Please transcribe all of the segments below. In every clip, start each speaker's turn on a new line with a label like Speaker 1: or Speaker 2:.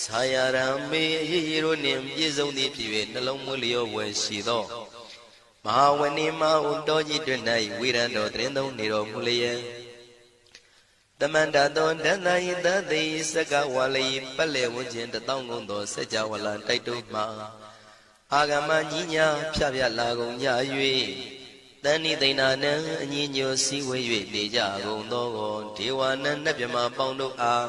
Speaker 1: ဆာယရံမေအရေးရတို့နှင့်ပြည့်စုံသည်ဖြစ်၍နှလုံးမွေးလျောဝယ်ရှိသောမဟာဝဏိမဟုတော်ကြီးတွင်၌ဝိရံတော်တရင်သုံးနေတော်မူလျက်တမန္တသောဒန္တယိတသိစကဝါလိပတ်လေဝန်းကျင်တထောင်ကုန်သောစัจ java လာတိုက်တုမှအာဂမညီညာဖြဖြလာကုန်ကြ၍တဏိသိဏနံအညီညွတ်စည်းဝေး၍နေကြကုန်သောဒေဝနံနတ်မြမပေါင်းတို့အား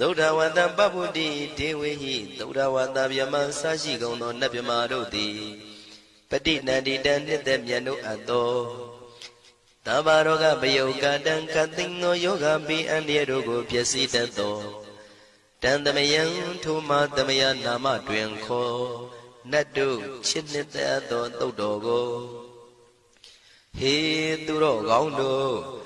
Speaker 1: သုဒ္ဓဝတ္တပပ္ပုတိဒေဝေဟိသုဒ္ဓဝတ္တဗျမဆရှိကုန်သောနတ်မြမာတို့သည်ပဋိနန္တိတံနှစ်သက်မြတ်တို့အပ်သောတဘာရောဂပယုတ်ကတံကသိင်သောယောဂပိအန္တရတို့ကိုပျက်စီးတတ်သောတန်တမယံထိုမတမယနာမတွင်ခေါ်နတ်တို့ချစ်နှစ်သက်သောတုတ်တော်ကိုဟေသူတော်ကောင်းတို့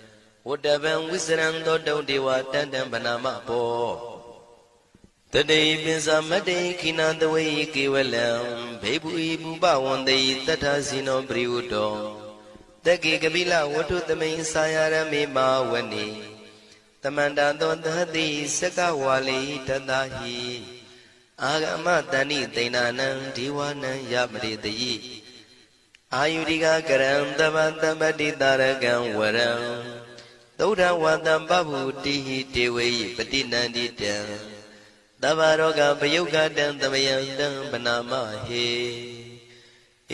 Speaker 1: ဝတ္တဗံဝိစရံသောတုံဒေဝတန်တံဗနာမဘောတတိပိစမတေခိနတဝေကေဝလံဘေဘူဤပူပဝန္တေတထဇိနောပရိဝတ္တောတကေကပိလဝတ္ထုသမိန်စာယရမေမာဝနိတမန္တသောသတိစကဝါလိတတဟိအာဂမတဏိတိဏနံဒီဝနံယမရိတယိအာယုရိကကရံတမတမတိတာရကံဝရံ သုဒ္ဓဝတံပဗုတိဟိတေဝေယပတိနန္တိတံတဗ္ဗရောဂပယုတ်ကတံသမယံတံပနာမဟေ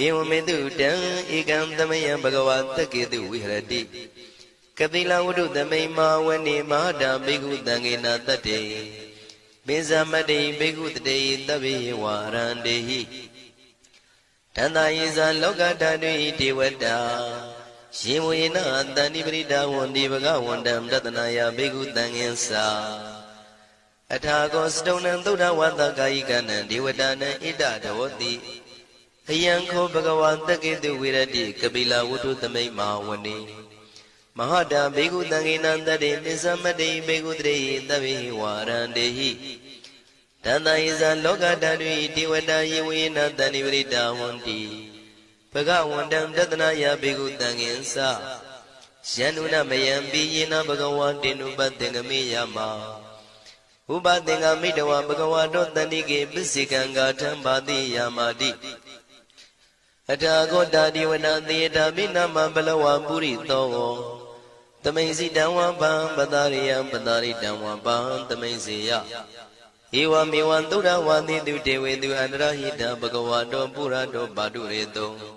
Speaker 1: ဧဝမေတုတံဧကံသမယံဘဂဝါတကေတုဝိဟရတိကတိလဝတ္ထုသမိန်မာဝနေမဟာတံဘိက္ခုတံဃေနတတ္တေပိဇမတိဘိက္ခုတတေတဗ္ဗေဝါရန္တေဟိတန္တာယေဇာလောကဓာတုဣဒေဝတာ ရှင်ဝေနတန္တိပရိဒဝန္ဒီဘဂဝန္တံတတနာယဘိက္ခုတံငင်္စာအထာကောစတုံနံသုဒ္ဓဝတ္တကာယိကနံဒေဝတာနံဣဒတဝတိအယံခောဘဂဝါတကေတုဝိရတိကပိလဝတ္ထုသမိတ်မဟာဝနေမဟာတာဘေကုတံငေနံတတေပိသမတိဘေကုတရေသဗ္ဗေဝါရန္တေဟိတန္တယေဇာလောကတတုတိဝတယေဝေနတန္တိပရိတာဝန္တိ ဘဂဝန္တံတတနာယဘေကုတံငင်္စယန္နုနမယံပိယေနဘဂဝါတေနုပတ္တေငမေယမဥပသင်္ကမိတဝဘဂဝါတောတန္တိကေပစ္စေကံဂါထံပါတိယာမာတိအထာဂောတာဒီဝနာသေတာမိနာမဘလဝပုရိသောသမိန်စီတံဝံပံပတာရိယံပတာရိတံဝံပံသမိန်စီယဧဝမေဝံသုဒ္ဓဝါတိတုတေဝေတုအန္တရဟိတဘဂဝါတောပုရတောပါတုရေတော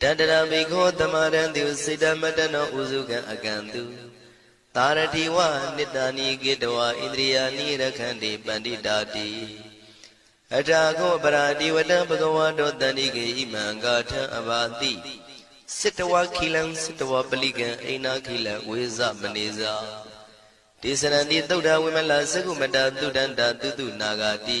Speaker 1: တတရမိခောသမရံတုစေတမတနောဥစုကံအကံတုသာရတိဝနိတာနိကေတဝဣန္ဒြိယာနိရခန္တိပန္တိတာတိအထာကောပရာတိဝတံဘဂဝါတောတန္တိကေဣမံဂါထံအဘာတိစိတဝခိလံစိတဝပလိကံအိနာခိလံဝေဇမနေဇာဒေသရဏိသုဒ္ဓဝိမလသကုမတသုဒန္တာတုတုနာဂာတိ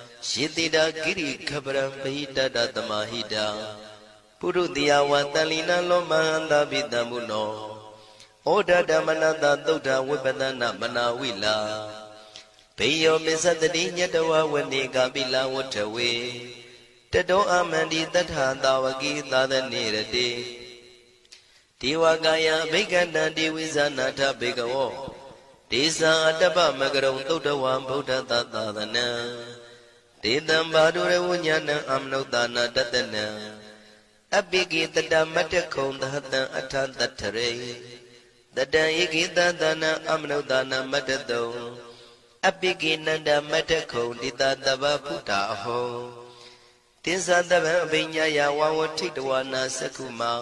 Speaker 1: ယေတိတာကိရိခပရံပိတတတမဟိတာပုရုတိယဝတန်လီနလောမဟန္တာပိတံဘုနောဩဒဓမ္မနတသုဒ္ဓဝိပဒနာမနာဝိလာဘေယောမစ္စတတိညတဝဝနေကပိလဝထဝေတတောအမန္တိတထသာဝကိသာသနေရတိဒေဝကာယဘိက္ခန္တတိဝိဇာနာထဘေကဝောဒေသအတ္တပမကရုံသုတ်တဝံဗုဒ္ဓသာသနံ ဒေတံဘာဒုရဝဉာဏံအမနုဿာနာတတနံအပိကိတတမတ္တခုံသဟတံအထတထရေတတံဧကိတသနံအမနုဿာနာမတ္တတုံအပိကိနန္ဒမတ္တခုံတိတတဗဖုတာအဟောတင်္သတဗံအပိညာယဝဝထိတဝနာသက္ခုမာ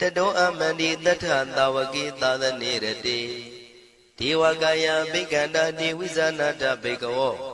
Speaker 1: တတောအမန္တိတထသာဝကိသာသနေရတိဒေဝကာယဘိက္ခန္တာတိဝိဇာနာတဘေကဝော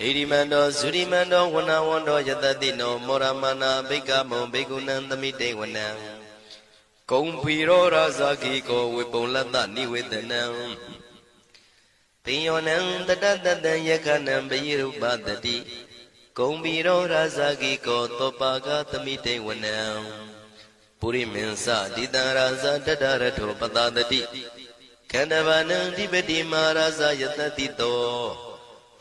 Speaker 1: ဣရိမန္တောဇုရိမန္တောဝနဝန္တောယတတိနောမောရမနာဘိက္ခမုံဘေကုဏံသမိတေဝနံကုံဖီရောရာဇာကိကောဝေပုံလတ္တနိဝေဒနံပိယောနံတတတတံယခနံပယိရုပတတိကုံဖီရောရာဇာကိကောသောပါကသမိတေဝနံပုရိမင်းစတိတံရာဇာတတရထောပတတတိခန္ဓဗာနံဒီပတိမာရာဇာယတတိတော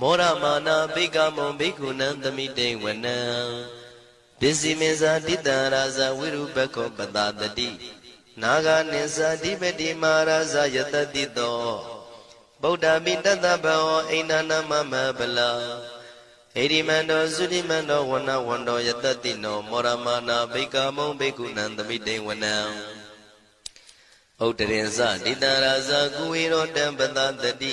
Speaker 1: မောရမာနာဘိကမုံဘိက္ခုနံသမိတေဝနံပစ္စည်းမေဇာတိတံရာဇဝိရုပခောပတာတတိနာဂာနိသတိပတိမာရာဇယတတိတောဗုဒ္ဓမိတတဘောအိန္ဒနာမမဗလာဣရိမန္တောသုတိမန္တောဝနဝန္တောယတတိနောမောရမာနာဘိကမုံဘိက္ခုနံသမိတေဝနံဥဒ္ဒရင်စတိတံရာဇကုဝေရောတံပတာတတိ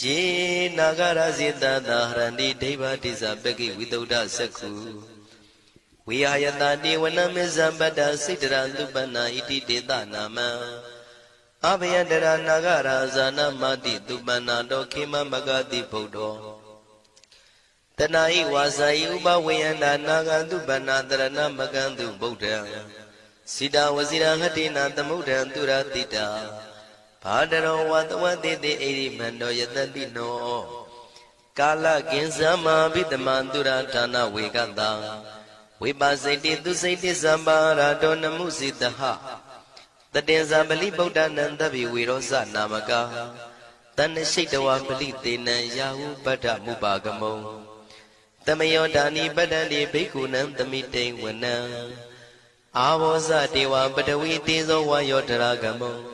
Speaker 1: ယေနာဂရဇိတသာဟရန္တိဒိဗ္ဗတိဇပကိဝိတုဒ္ဓသက္ခုဝိဟာယတတိဝနမေဇံပတ္တစိတရသုပနာဣတိတေတနာမံအဘယတရနာဂရာဇာနမတိသူပနာတောခေမမဂတိဗုဒ္ဓောတဏှာဤဝါစာဤဥပဝေယန္တာနာဂန္တုပဏတရဏမကန္တုဗုဒ္ဓံစိတဝစီရဟတိနာသမုဒ္ဒံသူရတိတာ ဘာတရောဝတဝတိတိဣရိမန္တောယတတိနောကာလကင်ဇမဘိတမန္တုရဌာနဝေကတံဝိပါစိတိသူစိတိသံပါရာတောနမှုစိတဟတတေဇာပလိဗုဒ္ဓနံတပိဝေရောဇနာမကာတဏ္ဏရှိတဝပလိတေနံယာဟုပတ္ထမုပါကမုံတမယောဒာနိပတ္တန္တိဘိက္ခုနံသမိတိဝနံအာဘောဇတေဝပတဝီတေဇောဝါယောတရာကမော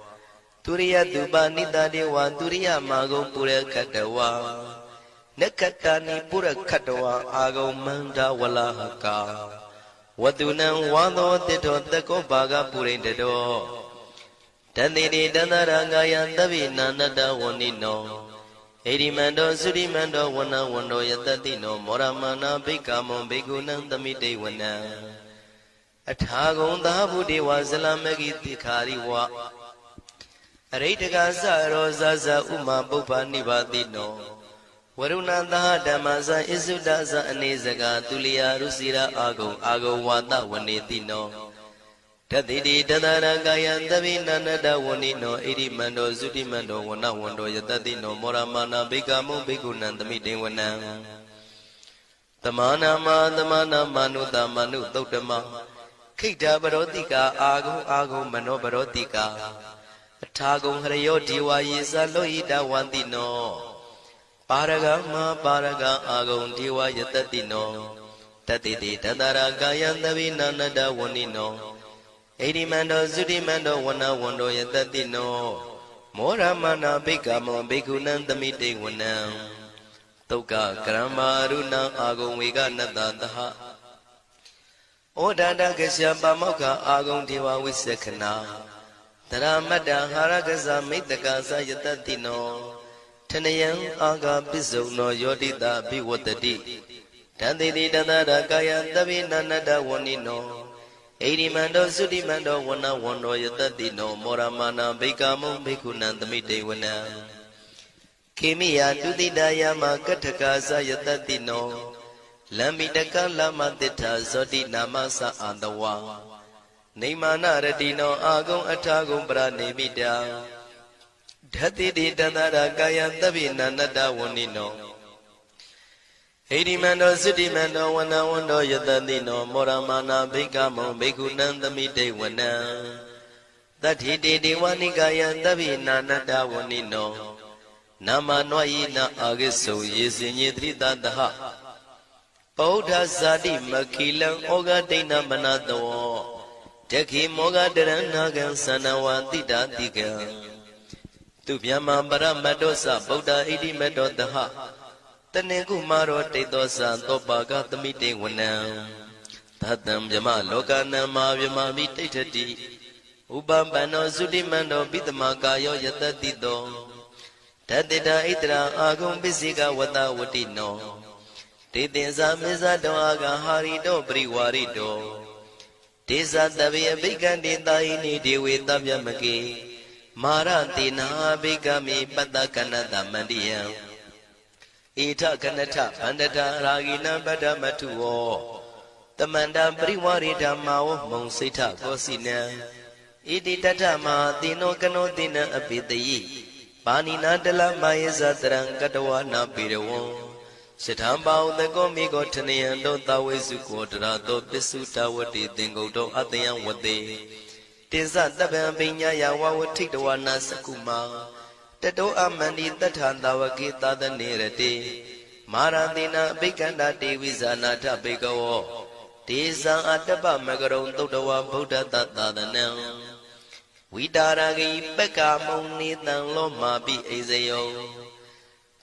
Speaker 1: သူရိယသူပနိတတေဝံသူရိယမာဂုံပုရခတဝံနက္ခတဏိပုရခတဝံအာဂုံမန္တဝလဟကာဝတုနံဝါသောတိတောတကောဘာဂပုရိတတောတန်တိတိတန္တရာငာယံတပိနန္တဝဏိနောဣရိမန္တောသုရိမန္တောဝနဝန္တောယတတိနောမောရမနာဘိက္ခမွန်ဘိက္ခုနံသမိတေဝနံအထာဂုံသာဘုဒေဝဇလမဂိတိခာရိဝ အရိတကသရောဇဇဥမာပုပ္ပနိဗာတိနောဝရုဏသဟဓမ္မဇဣစုဒဇအနေစကသူလျာရုစီရာအာဂုံအာဂုံဝါဒဝနေတိနောတတိတိတတရကာယံသဗိနန္တဝဏိနောဣရိမန္တောသုတိမန္တောဝနဝန္တောယတတိနောမောရမနာဘိကမုဘိက္ခုနံသမိတေဝနံတမနာမသမနာမနုတမနုသုတ်တမခိတ္တပရောတိကာအာဂုံအာဂုံမနောပရောတိကာ အထာဂုံဟရယောဒီဝါယေဇလောဣတဝန္တိနောပါရဂမပါရဂအာဂုံဒီဝါယတတိနောတတိတိတတရာကာယံသဗိနာနတဝဏိနောဣရိမန္တောသုတိမန္တောဝနဝန္တောယတတိနောမောရမနာဘိက္ခမောဘိက္ခုနံသမိတေဝနံတုတ်ကကရမရုဏံအာဂုံဝေကနတသဟဩဒန္တကရှပါမောက္ခအာဂုံဒေဝဝိသခနာ တရမတ္တဟာရကဇမိတ္တကသယတတိနောထနယံအာဂပစ္စုံနောယောတိတာဘိဝတ္တိတန်တိတိတတရကာယတပိနန္တဝဏိနောဣရိမန္တောသုတိမန္တောဝနဝန္တောယတတိနောမောရမနာဘိကာမုံဘိက္ခုနံသမိတေဝနံခေမိယတုတိတယမကထကာသယတတိနောလမ္မိတကလမတိထာဇောတိနာမသအာတဝါ နေမာနရတိနောအာဂုံအထာဂုံပရနေမိတာဓတိတိတန္တရာကာယသဗ္ဗိနန္တဝဏိနောဣတိမန္တောသုတိမန္တောဝနဝန္တောယတတိနောမောရမာနာဘိကမောဘိက္ခုနံသမိတေဝနံတတိတေဒေဝနိကာယသဗ္ဗိနာနတဝဏိနောနာမနောယိနာအာဂိစုယေစင်ညေတိတတဟဗုဒ္ဓဇာတိမခိလံဩဃဒိဏမနတော တခိမောဂတရဏကံသနဝတိတာတိကံသူဗျမပရမတ္တောသဗုဒ္ဓဣတိမတ္တောတဟတနေကုမာရောတိတ်သောသံသောပါကသမိတေဝနံသတ္တံဗျမလောကနံမာဗျမမိတိဋ္ဌတိဥပပန္နောသုတိမန္တောပိတမကာယောယတတိတောတတိတာဣတရာအာဂုံပစ္စိကဝတဝတိနောတေတင်္စာမေဇတောအာဂဟာရိတောပရိဝါရိတော ဒေဇတဗေအဘိကံတေတာယိနိဒေဝေတဗျမကေမာရတေနာဘိကမိပတ္တကနတမန္တိယံဣထကနထဗန္တတာရာဂိနံပတ္တမထုဝောတမန္တပရိဝရိဓမ္မာဝမုံစိဋ္ဌကောစီနံဣတိတထမတိနောကနောတိနံအပိတယိပါဏိနာတလမယေဇတရံကတဝနာပိရဝံ ယထံပါဥတကောမိကောထနယံတောသဝေစုကောတရာတောပစ္စုတဝတိသင်္ကုတ်တောအတယံဝတေတင်္စတပံပိညာယဝဝထိတဝနာစကုမာတတောအမန္တိတထာတဝကေသာသနေရတိမာရတိနာအဘိကန္တာတေဝိဇာနာထဘေကဝောဒေဇံအတ္တပမကရုံသုတ်တဝဗုဒ္ဓတသာသနံဝိတာရဂိပက္ကာမုံနေတံလောမာပိအိဇယော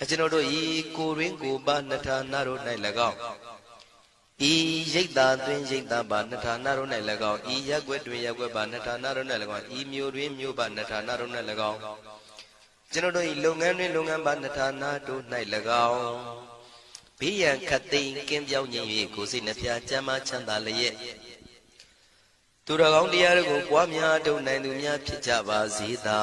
Speaker 1: အကျွန်ုပ်တို့ဤကိုရင်းကိုပါနှထာနာတို့၌၎င်းဤရိတ်တာတွင်ရိတ်တာပါနှထာနာတို့၌၎င်းဤရက်ွက်တွင်ရက်ွက်ပါနှထာနာတို့၌၎င်းဤမြို့တွင်မြို့ပါနှထာနာတို့၌၎င်းကျွန်တော်တို့ဤလုပ်ငန်းတွင်လုပ်ငန်းပါနှထာနာတို့၌၎င်းဘေးရန်ခတ်သိမ်းကင်းပြောင်းခြင်း၍ကိုယ်စိတ်နှဖျားချမ်းသာချမ်းသာလျက်သူတော်ကောင်းတရားတို့ကိုပွားများထုတ်နိုင်သူများဖြစ်ကြပါစေသာ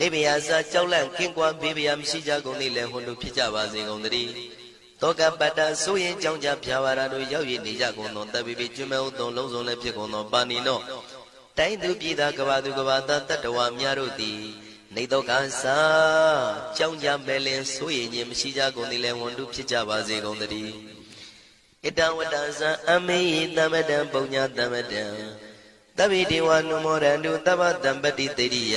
Speaker 1: နေဗျာစာကြောက်လန့်ကင်းကွာဘေးဗျာမရှိကြကုန်သည်လည်းဟွန်တို့ဖြစ်ကြပါစေကုန်သတည်းတောကပတ္တဆိုရင်ကြောင့်ကြဖြာဝါရတို့ရောက်ရည်နေကြကုန်သောတပိပိကျွမဲဥသုံလုံးစုံလည်းဖြစ်ကုန်သောပါဏိနောတိုင်းသူပြည်သားကဘာသူကဘာသားတတ္တဝါများတို့သည်နေတော့ကစားကြောင့်ကြမဲ့လင်ဆိုရင်ခြင်းမရှိကြကုန်သည်လည်းဝန်တုဖြစ်ကြပါစေကုန်သတည်းဣတဝတ္တဇံအမေဟိသမတံပုံညာသမတံတဗ္ဗေဒေဝနုမောရန္တုတဗ္ဗတံပတိတေရိယ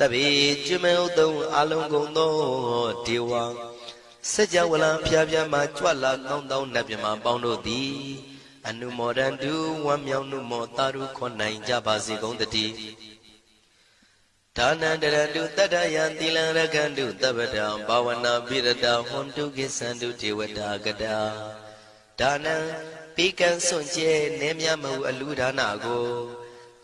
Speaker 1: တပိကျွမေဥတုံအလုံးကုန်သောဒေဝစัจ java လံဖျားဖျားမှကြွလာကောင်းသောနတ်မြမပေါင်းတို့သည် အနုမောဒန္တုဝမ်းမြောက်နှုမောတာရုခွန်နိုင်ကြပါစေကုန်တည်းဒါနန္တရတုတတ္တယံသီလံရကန္တုတပ္ပတံဘာဝနာပိရတဟွန်တုကိသန္တုဒေဝတာကတာဒါနံပိကံစွန့်ကျဲနေမြမဟုအလူဒါနကို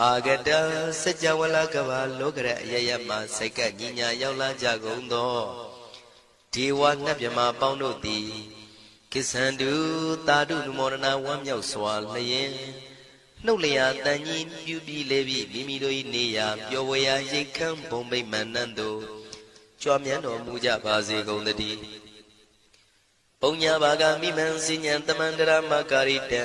Speaker 1: အာဂတစัจ java လကဘာလောကရအယယမစိတ်ကညီညာရောက်လာကြကုန်သောဒေဝနတ်မြမပေါင်းတို့သည်ကိစ္ဆန္တုတာတုနမောရဏဝမ်းမြောက်စွာလျင်နှုတ်လျာတန်ကြီးပြူပြီးလေပြီးမိမိတို့၏နေရာပျော်ဝေရာရိတ်ခမ်းဘုံမိတ်မန္တန်တို့ကြွားမြန်းတော်မူကြပါစေကုန်သတည်းပုံညာဘာဂမိမံစဉ္ဉံတမန္တရမကာရိတံ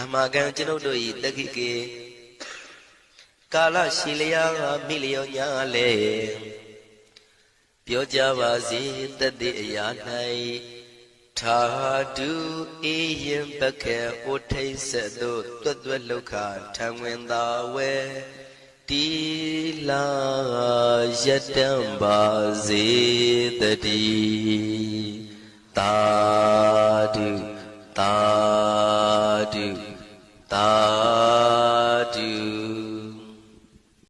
Speaker 1: အမှားကံကျွန်ုပ်တို့၏တခိကေကာလရှိလျာမိလျောညာလေပြောကြပါစေတတိအရာ၌ထာတုအေယံပကေဩထိတ်ဆက်သို့တွတ်တွတ်လောက်ခထံဝင်သာဝဲတီလာယတံပါစေတတိတာတုတာ သာဓု